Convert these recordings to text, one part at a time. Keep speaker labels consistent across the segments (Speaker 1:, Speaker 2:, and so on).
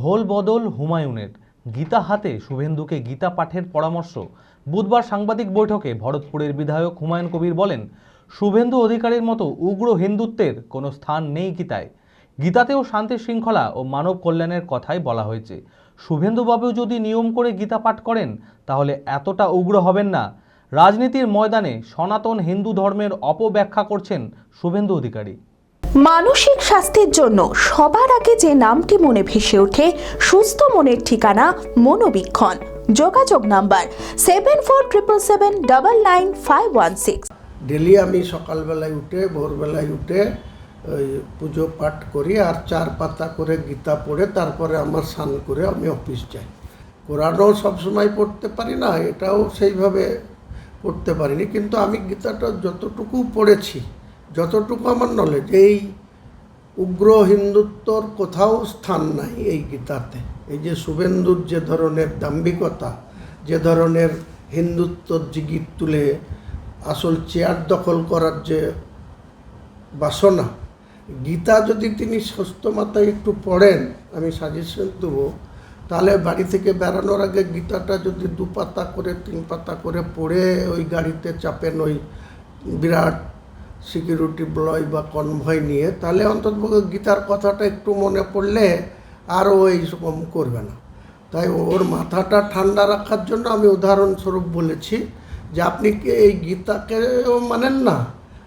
Speaker 1: ভোল বদল হুমায়ুনের। গীতা হাতে শুভেন্দুকে গীতা পাঠের পরামর্শ। বুধবার সাংবাদিক বৈঠকে ভরতপুরের বিধায়ক হুমায়ুন কবির বলেন, শুভেন্দু অধিকারীর মতো উগ্র হিন্দুত্বের কোনো স্থান নেই গীতায়। গীতাতেও শান্তি শৃঙ্খলা ও মানব কল্যাণের কথাই বলা হয়েছে। শুভেন্দুবাবু যদি নিয়ম করে গীতা পাঠ করেন, তাহলে এতটা উগ্র হবেন না। রাজনীতির ময়দানে সনাতন হিন্দু ধর্মের অপব্যাখ্যা করছেন শুভেন্দু অধিকারী।
Speaker 2: মানসিক স্বাস্থ্যের জন্য সবার আগে যে নামটি মনে ভেসে ওঠে, সুস্থ মনের ঠিকানা মনোবীক্ষণ। যোগাযোগ number seven four triple seven double nine five one six
Speaker 3: daily আমি সকালবেলায় উঠে, ভোরবেলায় উঠে, ওই পুজো পাঠ করি আর চার পাতা করে গীতা পড়ে, তারপরে আমার স্নান করে আমি অফিস যাই। কোরআনও সবসময় পড়তে পারি না, এটাও সেইভাবে পড়তে পারিনি, কিন্তু আমি গীতাটা যতটুকু পড়েছি যতটুকু আমার নলেজ এই উগ্র হিন্দুত্বর কোথাও স্থান নাই এই গীতাতে। এই যে শুভেন্দুর যে ধরনের দাম্ভিকতা, যে ধরনের হিন্দুত্বর জিগির তুলে আসল চেয়ার দখল করার যে বাসনা, গীতা যদি তিনি সুস্থ মাথায় একটু পড়েন, আমি সাজেশন দেবো, তাহলে বাড়ি থেকে বেড়ানোর আগে গীতাটা যদি দু পাতা করে, তিন পাতা করে পড়ে ওই গাড়িতে চাপেন ওই বিরাট সিকিউরিটি ব্লয় বা কনভয় নিয়ে, তাহলে অন্তত গীতার কথাটা একটু মনে পড়লে আরও এইরকম করবে না। তাই ওর মাথাটা ঠান্ডা রাখার জন্য আমি উদাহরণস্বরূপ বলেছি যে আপনি কি এই গীতাকেও মানেন না?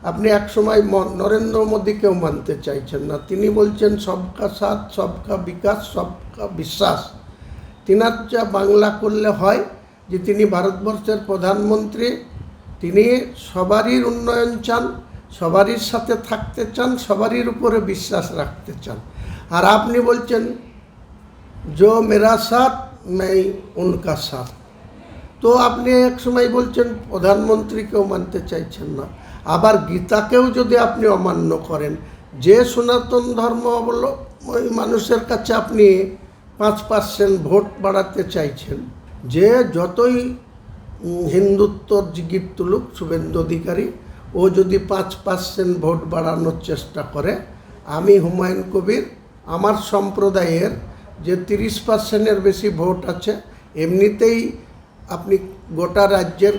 Speaker 3: আপনি একসময় নরেন্দ্র মোদীকেও মানতে চাইছেন না। তিনি বলছেন, সবকা সাথ, সবকা বিকাশ, সবকা বিশ্বাস। তিনার যা বাংলা করলে হয় যে তিনি ভারতবর্ষের প্রধানমন্ত্রী, তিনি সবারই উন্নয়ন চান সবারই সাথে থাকতে চান, সবারই উপরে বিশ্বাস রাখতে চান। আর আপনি বলছেন জো মেরা সাথ, মেই উনকা সাথ। তো আপনি এক সময় বলছেন, প্রধানমন্ত্রীকেও মানতে চাইছেন না। আবার গীতাকেও যদি আপনি অমান্য করেন, যে সনাতন ধর্ম ওই মানুষের কাছে আপনি পাঁচ পার্সেন্ট ভোট বাড়াতে চাইছেন, যে যতই হিন্দুত্বর জিগির তুলুক, শুভেন্দু অধিকারী ও যদি পাঁচ পার্সেন্ট ভোট বাড়ানোর চেষ্টা করে, আমি হুমায়ুন কবির, আমার সম্প্রদায়ের যে তিরিশ পার্সেন্টের বেশি ভোট আছে, এমনিতেই আপনি গোটা রাজ্যের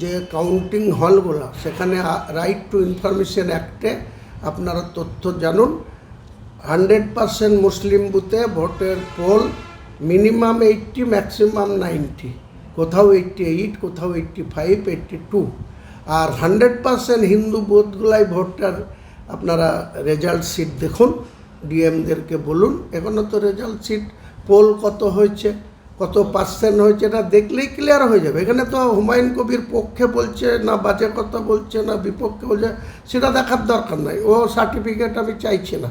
Speaker 3: যে কাউন্টিং হলগুলো সেখানে রাইট টু ইনফরমেশন অ্যাক্টে আপনারা তথ্য জানুন। হান্ড্রেড পার্সেন্ট মুসলিম বুথে ভোটের poll minimum eighty maximum ninety কোথাও এইটটি এইট কোথাও এইটটি ফাইভ এইটটি টু আর হান্ড্রেড পার্সেন্ট হিন্দু বোধগুলাই ভোটটার আপনারা রেজাল্ট শিট দেখুন, ডিএমদেরকে বলুন এখনও তো রেজাল্ট শিট পোল কত হয়েছে, কত পার্সেন্ট হয়েছে, এটা দেখলেই ক্লিয়ার হয়ে যাবে। এখানে তো হুমায়ুন কবির পক্ষে বলছে না, বাজে কথা বলছে না, বিপক্ষে বলছে, সেটা দেখার দরকার নাই, ও সার্টিফিকেট আমি চাইছি না।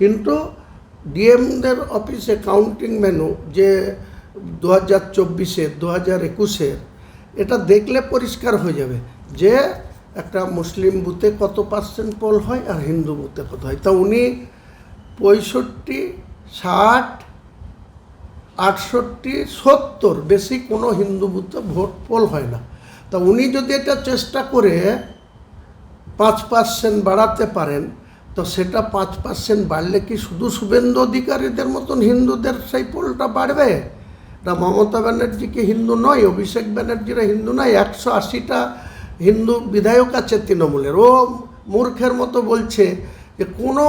Speaker 3: কিন্তু ডিএমদের অফিসে কাউন্টিং মেনু যে দু হাজার চব্বিশের, দু হাজার একুশের, এটা দেখলে পরিষ্কার হয়ে যাবে। যে একটা মুসলিম বুথে কত পার্সেন্ট পোল হয় আর হিন্দু বুথে কত হয়। তা উনি পঁয়ষট্টি, ষাট, আটষট্টি, সত্তর বেশি কোনো হিন্দু বুথে ভোট পোল হয় না। তা উনি যদি এটা চেষ্টা করে পাঁচ পার্সেন্ট বাড়াতে পারেন, তো সেটা পাঁচ পার্সেন্ট বাড়লে কি শুধু শুভেন্দু অধিকারীদের মতন হিন্দুদের সেই পোলটা বাড়বে? না মমতা ব্যানার্জি কি হিন্দু নয়, অভিষেক ব্যানার্জিরা হিন্দু নয়, একশো আশিটা হিন্দু বিধায়ক আছে তৃণমূলের। ও মূর্খের মতো বলছে যে কোনো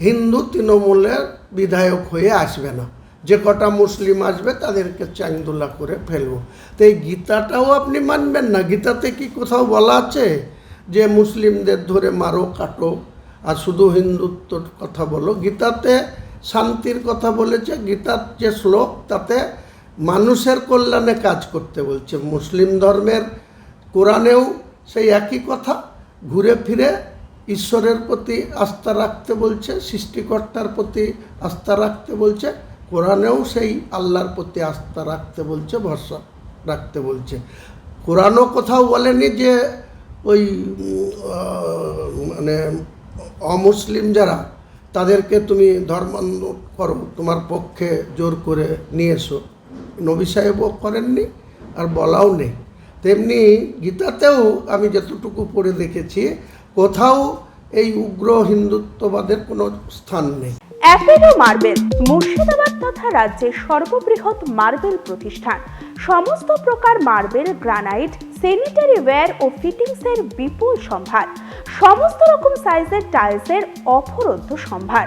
Speaker 3: হিন্দু তৃণমূলের বিধায়ক হয়ে আসবে না। যে কটা মুসলিম আসবে তাদেরকে চাংদোলা করে ফেলব। তো এই গীতাটাও আপনি মানবেন না? গীতাতে কি কোথাও বলা আছে যে মুসলিমদের ধরে মারো, কাটো, আর শুধু হিন্দুত্বর কথা বলো? গীতাতে শান্তির কথা বলেছে, গীতার যে শ্লোক তাতে মানুষের কল্যাণে কাজ করতে বলছে। মুসলিম ধর্মের কোরআনেও সেই একই কথা, ঘুরে ফিরে ঈশ্বরের প্রতি আস্থা রাখতে বলছে, সৃষ্টিকর্তার প্রতি আস্থা রাখতে বলছে, কোরআনেও সেই আল্লাহর প্রতি আস্থা রাখতে বলছে, ভরসা রাখতে বলছে। কোরআনও কোথাও বলেনি যে ওই মানে অমুসলিম যারা, তাদেরকে তুমি ধর্মান্ধ করো, তোমার পক্ষে জোর করে নিয়ে এসো। নবী সাহেবও করেননি আর বলাও নেই। তেমনি গীতাতেও আমি যতটুকু পড়ে দেখেছি, কোথাও এই উগ্র হিন্দুত্ববাদের কোনো স্থান নেই।
Speaker 2: অ্যাপেলো মার্বেল, মুর্শিদাবাদ তথা রাজ্যের সর্ববৃহৎ মার্বেল প্রতিষ্ঠান। সমস্ত প্রকার মার্বেল, গ্রানাইট স্যানিটারি ওয়্যার ও ফিটিংসের বিপুল সম্ভার। সমস্ত রকম সাইজের টাইলসের অফরন্ত সম্ভার।